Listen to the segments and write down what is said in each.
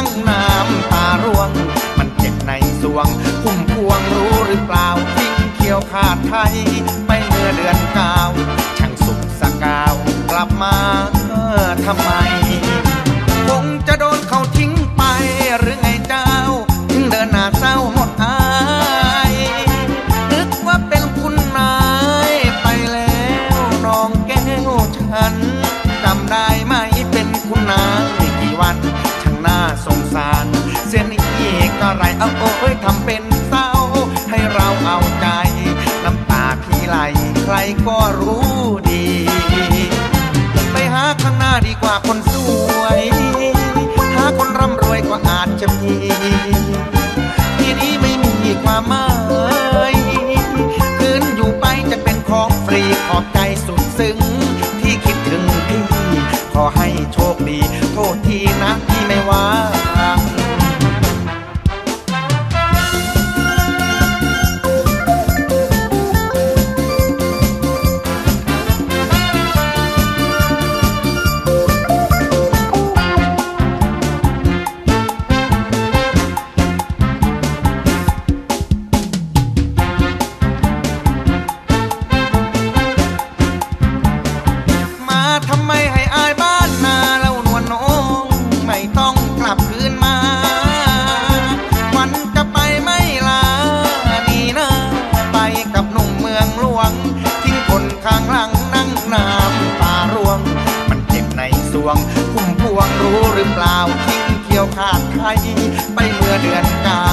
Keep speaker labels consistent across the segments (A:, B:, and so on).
A: ้งน้ำตาร่วง มันเจ็บในสวง คุ้มพวงรู้หรือเปล่าทิ้งเขียวขาดไทยไปเมื่อเดือนกา ก็ไรเอาโอ้ยทำเป็นเศร้า ให้เราเอาใจ น้ำตาพี่ไหลใครก็รู้ดี ไปหาข้างหน้าดีกว่าคนสวย หาคนร่ำรวยก็อาจจะมีทีนี้ไม่มีความหมายคืนอยู่ไปจะเป็นของฟรีขอบใจสุดซึ้งที่คิดถึงพี่ ขอให้โชคดี โทษทีนะที่ไม่ว่าง วงพุ่มพวงรู้หรือเปล่าทิ้งเที่ยวขาดไทยไปเมื่อเดือนเก้า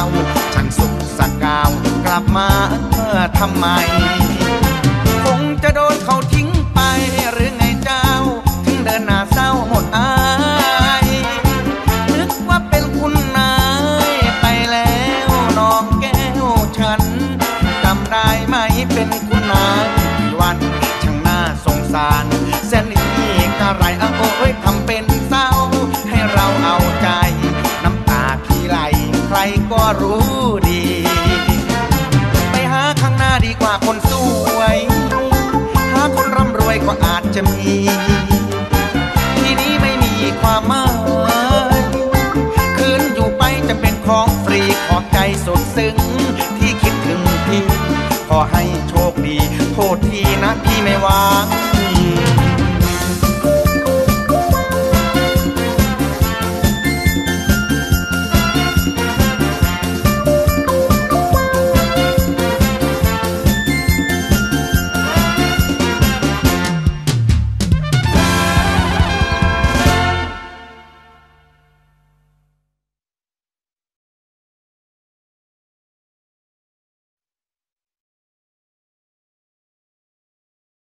A: ช่างสุขสกาวกลับมาเมื่อทำไม คงจะโดนเขาทิ้งไปหรือไงเจ้า ถึงเดินหน้าเศร้าหมดอา เอาโอ้ยทำเป็นเศร้า ให้เราเอาใจ น้ำตาพี่ไหล ใครก็รู้ดี ไปหาข้างหน้าดีกว่าคนสวย หาคนร่ำรวยก็อาจจะมี ที่นี้ไม่มีความหมายคืนอยู่ไปจะเป็นของฟรีขอบใจสดซึ้งที่คิดถึงพี่ ขอให้โชคดี โทษทีนะพี่ไม่วาง